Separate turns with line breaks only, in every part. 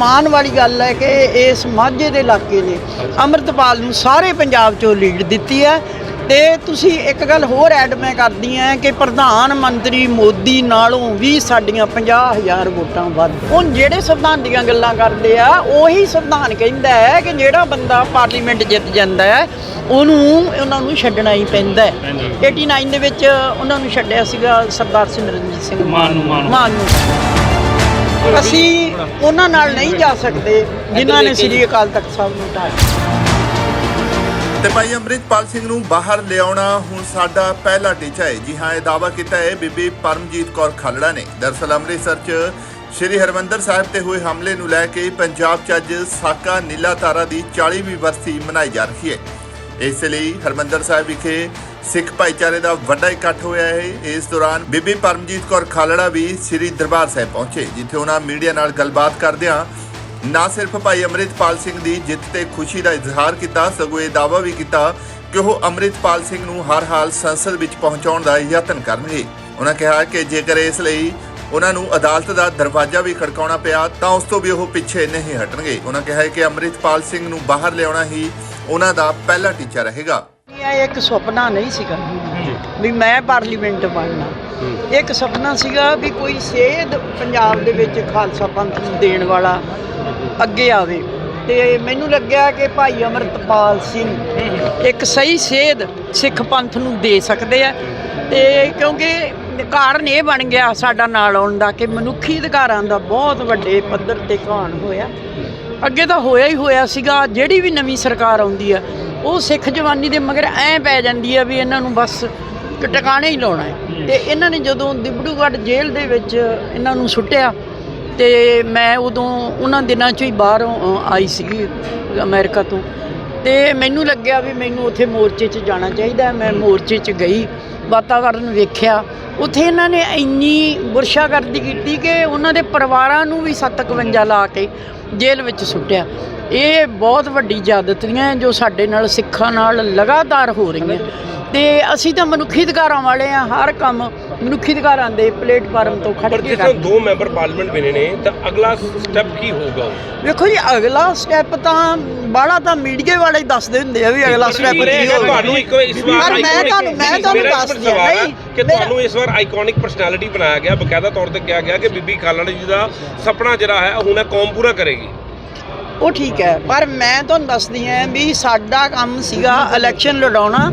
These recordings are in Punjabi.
ਮਾਣ ਵਾਲੀ ਗੱਲ ਹੈ ਕਿ ਇਸ ਮਾਝੇ ਦੇ ਇਲਾਕੇ ਨੇ ਅੰਮ੍ਰਿਤਪਾਲ ਨੂੰ ਸਾਰੇ ਪੰਜਾਬ ਚੋਂ ਲੀਡ ਦਿੱਤੀ ਹੈ ਤੇ ਤੁਸੀਂ ਇੱਕ ਗੱਲ ਹੋਰ ਐਡ ਮੈਂ ਕਰਦੀ ਹਾਂ ਕਿ ਪ੍ਰਧਾਨ ਮੰਤਰੀ ਮੋਦੀ ਨਾਲੋਂ ਵੀ ਸਾਡੀਆਂ 50000 ਵੋਟਾਂ ਵੱਧ। ਹੁਣ ਜਿਹੜੇ ਸੰਵਿਧਾਨ ਦੀਆਂ ਗੱਲਾਂ ਕਰਦੇ ਆ ਉਹੀ ਸੰਵਿਧਾਨ ਕਹਿੰਦਾ ਹੈ ਕਿ ਜਿਹੜਾ ਬੰਦਾ ਪਾਰਲੀਮੈਂਟ ਜਿੱਤ ਜਾਂਦਾ ਹੈ ਉਹਨੂੰ ਉਹਨਾਂ ਨੂੰ ਛੱਡਣਾ ਹੀ ਪੈਂਦਾ ਹੈ। 89 ਦੇ ਵਿੱਚ ਉਹਨਾਂ ਨੂੰ ਛੱਡਿਆ ਸੀਗਾ ਸਰਦਾਰ ਸਿਮਰਨਜੀਤ ਸਿੰਘ।
ਮਾਨ ਨੂੰ, ਮਾਨ ਨੂੰ।
ਅਸੀਂ ਉਹਨਾਂ ਨਾਲ ਨਹੀਂ ਜਾ ਸਕਦੇ ਜਿਨ੍ਹਾਂ ਨੇ ਸ੍ਰੀ ਅਕਾਲ ਤਖਤ ਸਾਹਿਬ ਨੂੰ ਢਾਇਆ
ਤੇ ਭਾਈ ਅੰਮ੍ਰਿਤਪਾਲ ਸਿੰਘ ਨੂੰ ਬਾਹਰ ਲਿਆਉਣਾ ਹੁਣ ਸਾਡਾ ਪਹਿਲਾ ਟੀਚਾ ਹੈ। ਜੀ ਹਾਂ, ਇਹ ਦਾਅਵਾ ਕੀਤਾ ਹੈ ਬੀਬੀ ਪਰਮਜੀਤ ਕੌਰ ਖਾਲੜਾ ਨੇ। ਦਰਸਲ ਅੰਮ੍ਰਿਤਸਰ 'ਚ ਸ਼੍ਰੀ ਹਰਮੰਦਰ ਸਾਹਿਬ ਤੇ ਹੋਏ ਹਮਲੇ ਨੂੰ ਲੈ ਕੇ ਪੰਜਾਬ 'ਚ ਅੱਜ ਸਾਕਾ ਨੀਲਾ ਤਾਰਾ ਦੀ 40ਵੀਂ ਬਰਸੀ ਮਨਾਈ ਜਾ ਰਹੀ ਹੈ। ਇਸ ਲਈ ਹਰਮੰਦਰ ਸਾਹਿਬ ਵਿਖੇ ਸਿੱਖ ਭਾਈਚਾਰੇ ਦਾ ਵੱਡਾ ਇਕੱਠ ਹੋਇਆ ਹੈ। ਇਸ ਦੌਰਾਨ ਬੀਬੀ ਪਰਮਜੀਤ ਕੌਰ ਖਾਲੜਾ ਵੀ ਸ੍ਰੀ ਦਰਬਾਰ ਸਾਹਿਬ ਪਹੁੰਚੇ, ਜਿੱਥੇ ਉਹਨਾਂ ਮੀਡੀਆ ਨਾਲ ਗੱਲਬਾਤ ਕਰਦਿਆਂ ਨਾ ਸਿਰਫ ਭਾਈ ਅੰਮ੍ਰਿਤਪਾਲ ਸਿੰਘ ਦੀ ਜਿੱਤ ਤੇ ਖੁਸ਼ੀ ਦਾ ਇਜ਼ਹਾਰ ਕੀਤਾ, ਸਗੋਂ ਇਹ ਦਾਅਵਾ ਵੀ ਕੀਤਾ ਕਿ ਉਹ ਅੰਮ੍ਰਿਤਪਾਲ ਸਿੰਘ ਨੂੰ ਹਰ ਹਾਲ ਸੰਸਦ ਵਿੱਚ ਪਹੁੰਚਾਉਣ ਦਾ ਯਤਨ ਕਰਨਗੇ। ਉਹਨਾਂ ਕਿਹਾ ਕਿ ਜੇਕਰ ਇਸ ਲਈ ਉਹਨਾਂ ਨੂੰ ਅਦਾਲਤ ਦਾ ਦਰਵਾਜ਼ਾ ਵੀ ਖੜਕਾਉਣਾ ਪਿਆ, ਤਾਂ ਉਸ ਤੋਂ ਵੀ ਉਹ ਪਿੱਛੇ ਨਹੀਂ ਹਟਣਗੇ। ਉਹਨਾਂ ਕਿਹਾ ਕਿ ਅੰਮ੍ਰਿਤਪਾਲ ਸਿੰਘ ਨੂੰ ਬਾਹਰ ਲਿਆਉਣਾ ਹੀ ਉਹਨਾਂ ਦਾ ਪਹਿਲਾ ਟੀਚਾ ਰਹੇਗਾ।
ਇਹ ਇੱਕ ਸੁਪਨਾ ਨਹੀਂ ਸੀਗਾ। ਵੀ ਮੈਂ ਪਾਰਲੀਮੈਂਟ ਬਣਨਾ। ਇੱਕ ਸੁਪਨਾ ਸੀਗਾ ਵੀ ਕੋਈ ਸੇਧ ਪੰਜਾਬ ਦੇ ਵਿੱਚ ਖਾਲਸਾ ਪੰਥ ਨੂੰ ਦੇਣ ਵਾਲਾ ਅੱਗੇ ਆਵੇ। ਤੇ ਮੈਨੂੰ ਲੱਗਿਆ ਕਿ ਭਾਈ ਅਮਰਤਪਾਲ ਸਿੰਘ ਇੱਕ ਸਹੀ ਸੇਧ ਸਿੱਖ ਪੰਥ ਨੂੰ ਦੇ ਸਕਦੇ ਆ। ਤੇ ਕਿਉਂਕਿ ਕਾਰਨ ਇਹ ਬਣ ਗਿਆ ਸਾਡਾ ਨਾਲ ਆਉਣ ਦਾ ਕਿ ਮਨੁੱਖੀ ਅਧਿਕਾਰਾਂ ਦਾ ਬਹੁਤ ਵੱਡੇ ਪੱਧਰ ਤੇ ਘਾਣ ਹੋਇਆ। ਅੱਗੇ ਤਾਂ ਹੋਇਆ ਹੀ ਹੋਇਆ ਸੀਗਾ ਜਿਹੜੀ ਵੀ ਨਵੀਂ ਸਰਕਾਰ ਆਉਂਦੀ ਆ ਉਹ ਸਿੱਖ ਜਵਾਨੀ ਦੇ ਮਗਰ ਐ ਪੈ ਜਾਂਦੀ ਆ ਵੀ ਇਹਨਾਂ ਨੂੰ ਬਸ ਟਿਕਾਣੇ ਹੀ ਲਾਉਣਾ ਹੈ। ਤੇ ਇਹਨਾਂ ਨੇ ਜਦੋਂ ਦਿਬੜੂਗੜ੍ਹ ਜੇਲ੍ਹ ਦੇ ਵਿੱਚ ਇਹਨਾਂ ਨੂੰ ਸੁੱਟਿਆ ਤੇ ਮੈਂ ਉਦੋਂ ਉਹਨਾਂ ਦਿਨਾਂ 'ਚੋਂ ਹੀ ਬਾਹਰੋਂ ਆਈ ਸੀਗੀ ਅਮਰੀਕਾ ਤੋਂ। ਤੇ ਮੈਨੂੰ ਲੱਗਿਆ ਵੀ ਮੈਨੂੰ ਉੱਥੇ ਮੋਰਚੇ 'ਚ ਜਾਣਾ ਚਾਹੀਦਾ। ਮੈਂ ਮੋਰਚੇ 'ਚ ਗਈ ਵਾਤਾਵਰਨ ਵੇਖਿਆ। ਉੱਥੇ ਇਹਨਾਂ ਨੇ ਇੰਨੀ ਬੁਰਸ਼ਾਗਰਦੀ ਕੀਤੀ ਕਿ ਉਹਨਾਂ ਦੇ ਪਰਿਵਾਰਾਂ ਨੂੰ ਵੀ 751 ਲਾ ਕੇ ਜੇਲ੍ਹ ਵਿੱਚ ਸੁੱਟਿਆ। ਇਹ ਬਹੁਤ ਵੱਡੀ ਜ਼ਿਆਦਤੀਆਂ ਜੋ ਸਾਡੇ ਨਾਲ, ਸਿੱਖਾਂ ਨਾਲ ਲਗਾਤਾਰ ਹੋ ਰਹੀਆਂ। ਤੇ ਅਸੀਂ ਤਾਂ ਮਨੁੱਖੀ ਅਧਿਕਾਰਾਂ ਵਾਲੇ ਆ ਹਰ ਕੰਮ ਮਨੁੱਖੀ ਅਧਿਕਾਰਾਂ ਦੇ ਪਲੇਟਫਾਰਮ ਤੋਂ ਖੜ
ਪਰ
ਕੇ
ਜਿਸ ਤਰ੍ਹਾਂ ਦੋ ਮੈਂਬਰ ਪਾਰਲੀਮੈਂਟ ਬਣੇ ਨੇ ਤਾਂ ਅਗਲਾ ਸਟੈਪ ਕੀ ਹੋਊਗਾ?
ਵੇਖੋ ਜੀ ਅਗਲਾ ਸਟੈਪ ਤਾਂ ਬਾਹਲਾ ਤਾਂ ਮੀਡੀਆ ਵਾਲੇ ਹੀ ਦੱਸਦੇ ਹੁੰਦੇ ਆ ਵੀ ਅਗਲਾ ਸਟੈਪ ਕੀ ਹੋਵੇ
ਤੁਹਾਨੂੰ ਇੱਕ ਇਸ ਵਾਰ
ਪਰ ਮੈਂ
iconic-
ਤੁਹਾਨੂੰ- ਮੈਂ ਤੁਹਾਨੂੰ
ਮੇਰਾ
ਦੱਸਦੀ ਹਾਂ,
ਸਵਾਲ ਹੈ
ਨਹੀਂ,
ਕਿ
ਮੇਰਾ-
ਤੁਹਾਨੂੰ ਇਸ ਵਾਰ ਆਈਕੋਨਿਕ ਪਰਸਨੈਲਿਟੀ ਬਣਾਇਆ ਗਿਆ? ਬਕਾਇਦਾ ਤੌਰ ਤੇ ਕਿਹਾ ਗਿਆ ਕਿ ਬੀਬੀ ਖਾਲੜਾ ਜੀ ਦਾ ਸੁਪਨਾ ਜਿਹੜਾ ਹੈ ਹੁਣ ਇਹ ਕੌਮ ਪੂਰਾ ਕਰੇਗੀ।
ਉਹ ਠੀਕ ਹੈ ਪਰ ਮੈਂ ਤੁਹਾਨੂੰ ਦੱਸਦੀ ਹਾਂ ਵੀ ਸਾਡਾ ਕੰਮ ਸੀਗਾ ਇਲੈਕਸ਼ਨ ਲੜਾਉਣਾ।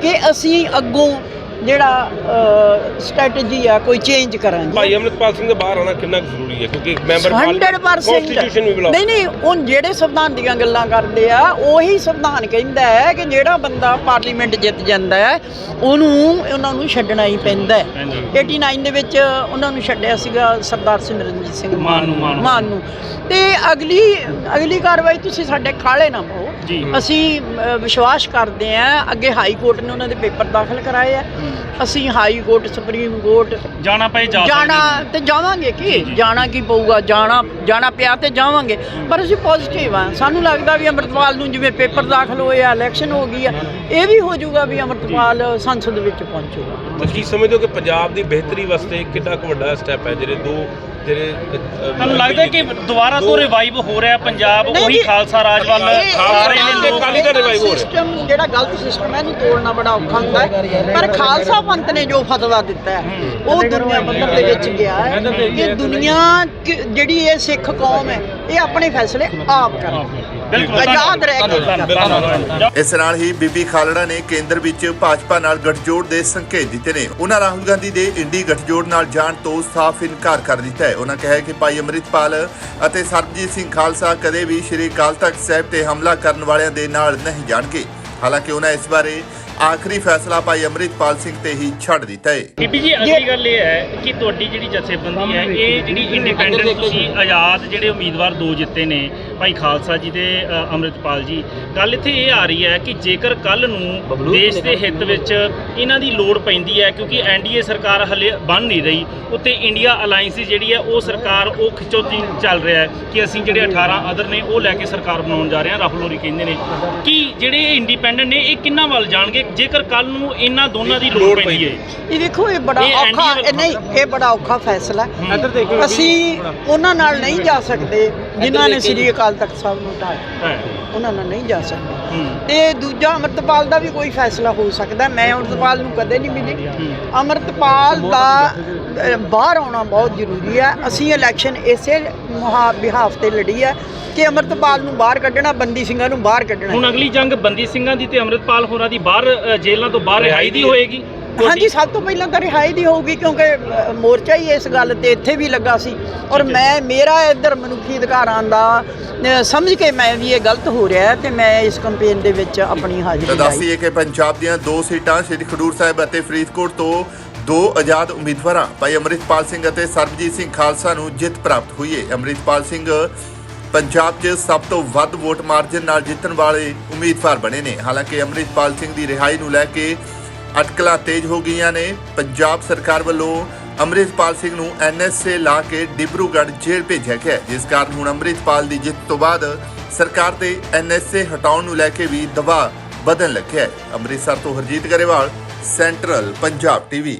ਕਿ ਅਸੀਂ ਅੱਗੋਂ ਜਿਹੜਾ ਸਟ੍ਰੈਟਜੀ ਆ ਕੋਈ ਚੇਂਜ ਕਰਾਂਗੇ।
ਭਾਈ ਅਮਰਿਤਪਾਲ ਸਿੰਘ ਦਾ ਬਾਹਰ ਆਉਣਾ ਕਿੰਨਾ ਜ਼ਰੂਰੀ ਹੈ? ਕਿਉਂਕਿ ਮੈਂਬਰ
100%
ਕਨਸਟੀਟਿਊਸ਼ਨ ਵੀ ਬੁਲਾਓ।
ਨਹੀਂ ਨਹੀਂ ਉਹ ਜਿਹੜੇ ਸੰਵਿਧਾਨ ਦੀਆਂ ਗੱਲਾਂ ਕਰਦੇ ਆ ਉਹੀ ਸੰਵਿਧਾਨ ਕਹਿੰਦਾ ਹੈ ਕਿ ਜਿਹੜਾ ਬੰਦਾ ਪਾਰਲੀਮੈਂਟ ਜਿੱਤ ਜਾਂਦਾ ਹੈ ਉਹਨੂੰ ਉਹਨਾਂ ਨੂੰ ਛੱਡਣਾ ਹੀ ਪੈਂਦਾ ਹੈ। 89 ਦੇ ਵਿੱਚ ਉਹਨਾਂ ਨੂੰ ਛੱਡਿਆ ਸੀਗਾ ਸਰਦਾਰ ਸਿਮਰਨਜੀਤ ਸਿੰਘ।
ਮਾਨ ਨੂੰ, ਮਾਨ ਨੂੰ।
ਮਾਨ ਨੂੰ। ਤੇ ਅਗਲੀ ਅਗਲੀ ਕਾਰਵਾਈ ਤੁਸੀਂ ਸਾਡੇ ਖਾਲੇ ਨਾ ਪਾਓ। ਅਸੀਂ ਵਿਸ਼ਵਾਸ ਕਰਦੇ ਹਾਂ ਅੱਗੇ ਹਾਈ ਕੋਰਟ ਨੇ ਉਹਨਾਂ ਦੇ ਪੇਪਰ ਦਾਖਲ ਕਰਾਏ ਆ। ਅਸੀਂ ਹਾਈ ਕੋਰਟ ਸੁਪਰੀਮ ਕੋਰਟ
ਜਾਣਾ ਪਏ ਜਾ
ਜਾਣਾ ਤੇ ਜਾਵਾਂਗੇ ਕੀ? ਜਾਣਾ ਕੀ ਪਊਗਾ? ਜਾਣਾ ਜਾਣਾ ਪਿਆ ਤੇ ਜਾਵਾਂਗੇ। ਪਰ ਅਸੀਂ ਪੋਜ਼ਿਟਿਵ ਆ। ਸਾਨੂੰ ਲੱਗਦਾ ਵੀ ਅੰਮ੍ਰਿਤਪਾਲ ਨੂੰ ਜਿਵੇਂ ਪੇਪਰ ਦਾਖਲ ਹੋਏ ਆ ਇਲੈਕਸ਼ਨ ਹੋ ਗਈ ਆ ਇਹ ਵੀ ਹੋ ਜਾਊਗਾ ਵੀ ਅੰਮ੍ਰਿਤਪਾਲ ਸੰਸਦ ਵਿੱਚ ਪਹੁੰਚੂਗਾ
ਤਾਂ ਕੀ ਸਮਝਦੇ ਹੋ ਕਿ ਪੰਜਾਬ ਦੀ ਬਿਹਤਰੀ ਵਾਸਤੇ ਕਿੰਨਾ ਕੁ ਵੱਡਾ ਸਟੈਪ ਹੈ? ਜਿਹੜੇ ਦੋ ਜਿਹੜੇ
ਤੁਹਾਨੂੰ ਲੱਗਦਾ ਕਿ ਦੁਬਾਰਾ ਤੋਂ ਰਿਵਾਈਵ ਹੋ ਰਿਹਾ ਪੰਜਾਬ? ਉਹੀ ਖਾਲਸਾ ਰਾਜ ਵੱਲ ਰਹੇ ਨੇ
ਅਕਾਲੀ ਦਲ revive ਹੋ ਰਿਹਾ।
ਸਿਸਟਮ ਜਿਹੜਾ ਗਲਤ ਸਿਸਟਮ ਹੈ ਇਹਨੂੰ ਤੋੜਨਾ ਬੜਾ ਔਖਾ ਹੁੰਦਾ ਹੈ। ਪਰ ਖਾਲਸਾ ਪੰਥ ਨੇ ਜੋ ਫਤਵਾ ਦਿੱਤਾ ਹੈ ਉਹ ਦੁਨੀਆ ਪੱਧਰ ਦੇ ਵਿੱਚ ਗਿਆ ਹੈ ਕਿ ਦੁਨੀਆ ਜਿਹੜੀ ਇਹ ਸਿੱਖ ਕੌਮ ਹੈ ਇਹ ਆਪਣੇ ਫੈਸਲੇ ਆਪ ਕਰੇ। ਆਜ਼ਾਦ ਰਹਿ ਕੇ
ਧੰਨਵਾਦ
ਇਸ ਨਾਲ ਹੀ ਬੀਬੀ ਖਾਲੜਾ ਨੇ ਕੇਂਦਰ ਵਿੱਚ ਭਾਜਪਾ ਨਾਲ ਗੱਠਜੋੜ ਦੇ ਸੰਕੇਤ ਦਿੱਤੇ ਨੇ। ਉਹਨਾਂ ਰਾਹੁਲ ਗਾਂਧੀ ਦੇ ਇੰਡੀ ਗੱਠਜੋੜ ਨਾਲ ਜਾਣ ਤੋਂ ਸਾਫ਼ ਇਨਕਾਰ ਕਰ ਦਿੱਤਾ ਹੈ। ਉਹਨਾਂ ਕਿਹਾ ਕਿ ਭਾਈ ਅੰਮ੍ਰਿਤਪਾਲ ਅਤੇ ਸਰਬਜੀਤ ਸਿੰਘ ਖਾਲਸਾ ਕਦੇ ਵੀ ਸ਼੍ਰੀ ਅਕਾਲ ਤਖਤ ਸਾਹਿਬ ਤੇ ਹਮਲਾ ਕਰਨ ਵਾਲਿਆਂ ਦੇ ਨਾਲ ਨਹੀਂ ਜਾਣਗੇ। ਹਾਲਾਂਕਿ ਉਹਨਾਂ ਇਸ ਬਾਰੇ ਆਖਰੀ ਫੈਸਲਾ ਭਾਈ ਅੰਮ੍ਰਿਤਪਾਲ ਸਿੰਘ ਤੇ ਹੀ ਛੱਡ ਦਿੱਤਾ ਹੈ।
ਬੀਬੀ ਜੀ ਅਗਲੀ ਗੱਲ ਇਹ ਹੈ ਕਿ ਤੁਹਾਡੀ ਜਿਹੜੀ ਜਥੇਬੰਦੀ ਹੈ ਇਹ ਜਿਹੜੀ ਇੰਡੀਪੈਂਡੈਂਟ ਤੁਸੀਂ ਆਜ਼ਾਦ ਜਿਹੜੇ ਉਮੀਦਵਾਰ ਦੋ ਜਿੱਤੇ ਨੇ ਭਾਈ ਖਾਲਸਾ ਜੀ ਅ, ਅੰਮ੍ਰਿਤਪਾਲ ਜੀ ਗੱਲ ਇੱਥੇ ਇਹ ਆ ਰਹੀ ਹੈ ਕਿ ਜੇਕਰ ਕੱਲ ਨੂੰ ਦੇਸ਼ ਦੇ ਹਿੱਤ ਵਿੱਚ ਇਹਨਾਂ ਦੀ ਲੋੜ ਪੈਂਦੀ ਹੈ ਕਿਉਂਕਿ ਐਨਡੀਏ ਸਰਕਾਰ ਹਲੇ ਬਣ ਨਹੀਂ ਰਹੀ ਉੱਤੇ ਇੰਡੀਆ ਅਲਾਈਅੰਸ ਜਿਹੜੀ ਹੈ ਉਹ ਸਰਕਾਰ ਉਹ ਖਿੱਚੋ ਚੱਲ ਰਿਹਾ ਹੈ ਕਿ ਅਸੀਂ ਜਿਹੜੇ 18 ਅਦਰ ਨੇ ਉਹ ਲੈ ਕੇ ਸਰਕਾਰ ਬਣਾਉਣ ਜਾ ਰਹੇ ਹਾਂ ਰਾਹੁਲ ਹੋਰੀ ਕਹਿੰਦੇ ਨੇ। ਕਿ ਜਿਹੜੇ ਇੰਡੀਪੈਂਡੈਂਟ ਨੇ ਇਹ ਕਿੰਨਾ ਵੱਲ ਜਾਣਗੇ? ਜੇਕਰ ਕੱਲ ਨੂੰ ਇਹਨਾਂ ਦੋਨਾਂ ਦੀ ਲੋੜ ਪੈਂਦੀ ਹੈ।
ਇਹ ਦੇਖੋ ਇਹ ਬੜਾ ਔਖਾ ਨਹੀਂ ਇਹ ਬੜਾ ਔਖਾ ਫੈਸਲਾ। ਹੂੰ। ਅਸੀਂ ਉਹਨਾਂ ਨਾਲ ਨਹੀਂ ਜਾ ਸਕਦੇ। ਜਿਨ੍ਹਾਂ ਨੇ ਸ੍ਰੀ ਅਕਾਲ ਤਖਤ ਸਾਹਿਬ ਨੂੰ ਢਾਇਆ ਉਹਨਾਂ ਨਾਲ ਨਹੀਂ ਜਾ ਸਕਦੇ।
ਹੂੰ।
ਤੇ ਦੂਜਾ ਅਮਰਤਪਾਲ ਦਾ ਵੀ ਕੋਈ ਫੈਸਲਾ ਹੋ ਸਕਦਾ। ਮੈਂ ਅਮਰਤਪਾਲ ਨੂੰ ਕਦੇ ਨਹੀਂ ਮਿਲੀ। ਅਮਰਤਪਾਲ ਦਾ ਬਾਹਰ ਆਉਣਾ ਬਹੁਤ ਜ਼ਰੂਰੀ ਹੈ। ਅਸੀਂ ਇਲੈਕਸ਼ਨ ਇਸੇ ਮੁਹਾ ਬਿਹਾਫ ਤੇ ਲੜੀ ਹੈ ਕਿ ਅਮਰਤਪਾਲ ਨੂੰ ਬਾਹਰ ਕੱਢਣਾ ਬੰਦੀ ਸਿੰਘਾਂ ਨੂੰ ਬਾਹਰ ਕੱਢਣਾ
ਹੁਣ ਅਗਲੀ ਜੰਗ ਬੰਦੀ ਸਿੰਘਾਂ ਦੀ ਤੇ ਅੰਮ੍ਰਿਤਪਾਲ ਹੋਰਾਂ ਦੀ ਬਾਹਰ ਜੇਲ੍ਹਾਂ ਤੋਂ ਬਾਹਰ ਰਿਹਾਈ ਦੀ ਹੋਏਗੀ।
ਹਾਂਜੀ ਸਭ ਤੋਂ ਪਹਿਲਾਂ ਤਾਂ ਰਿਹਾਈ ਦੀ ਹੋਊਗੀ ਕਿਉਂਕਿ ਮੋਰਚਾ ਹੀ ਇਸ ਗੱਲ ਤੇ ਇੱਥੇ ਵੀ ਲੱਗਾ ਸੀ। ਔਰ ਮੈਂ ਮੇਰਾ ਇੱਧਰ ਮਨੁੱਖੀ ਅਧਿਕਾਰਾਂ ਦਾ ਸਮਝ ਕੇ ਮੈਂ ਵੀ ਇਹ ਗਲਤ ਹੋ ਰਿਹਾ ਹੈ ਤੇ ਮੈਂ ਇਸ ਕੈਂਪੇਨ ਦੇ ਵਿੱਚ ਆਪਣੀ ਹਾਜ਼ਰੀ
ਦੱਸੀਏ ਕਿ ਪੰਜਾਬ ਦੀਆਂ ਦੋ ਸੀਟਾਂ ਸ਼੍ਰੀ ਖਡੂਰ ਸਾਹਿਬ ਅਤੇ ਫਰੀਦਕੋਟ ਤੋਂ ਦੋ ਆਜ਼ਾਦ ਉਮੀਦਵਾਰਾਂ ਭਾਈ ਅੰਮ੍ਰਿਤਪਾਲ ਸਿੰਘ ਅਤੇ ਸਰਬਜੀਤ ਸਿੰਘ ਖਾਲਸਾ ਨੂੰ ਜਿੱਤ ਪ੍ਰਾਪਤ ਹੋਈ ਹੈ ਅੰਮ੍ਰਿਤਪਾਲ ਸਿੰਘ ਪੰਜਾਬ 'ਚ ਸਭ ਤੋਂ ਵੱਧ ਵੋਟ ਮਾਰਜਨ ਨਾਲ ਜਿੱਤਣ ਵਾਲੇ ਉਮੀਦਵਾਰ ਬਣੇ ਨੇ। ਹਾਲਾਂਕਿ ਅੰਮ੍ਰਿਤਪਾਲ ਸਿੰਘ ਦੀ ਰਿਹਾਈ ਨੂੰ ਲੈ ਕੇ ਅਟਕਲਾਂ ਤੇਜ਼ ਹੋ ਗਈਆਂ ਨੇ। ਪੰਜਾਬ ਸਰਕਾਰ ਵੱਲੋਂ ਅੰਮ੍ਰਿਤਪਾਲ ਸਿੰਘ ਨੂੰ ਐਨਐਸਏ ਲਾ ਕੇ ਡਿਬਰੂਗੜ੍ਹ ਜੇਲ੍ਹ ਭੇਜਿਆ ਗਿਆ ਜਿਸ ਕਾਰਨ ਹੁਣ ਅੰਮ੍ਰਿਤਪਾਲ ਦੀ ਜਿੱਤ ਤੋਂ ਬਾਅਦ ਸਰਕਾਰ ਦੇ ਐਨਐਸਏ ਹਟਾਉਣ ਨੂੰ ਲੈ ਕੇ ਵੀ ਦਬਾਅ ਵਧਣ ਲੱਗਿਆ ਹੈ। ਅੰਮ੍ਰਿਤਸਰ ਤੋਂ ਹਰਜੀਤ ਗਰੇਵਾਲ, ਸੈਂਟਰਲ ਪੰਜਾਬ ਟੀਵੀ।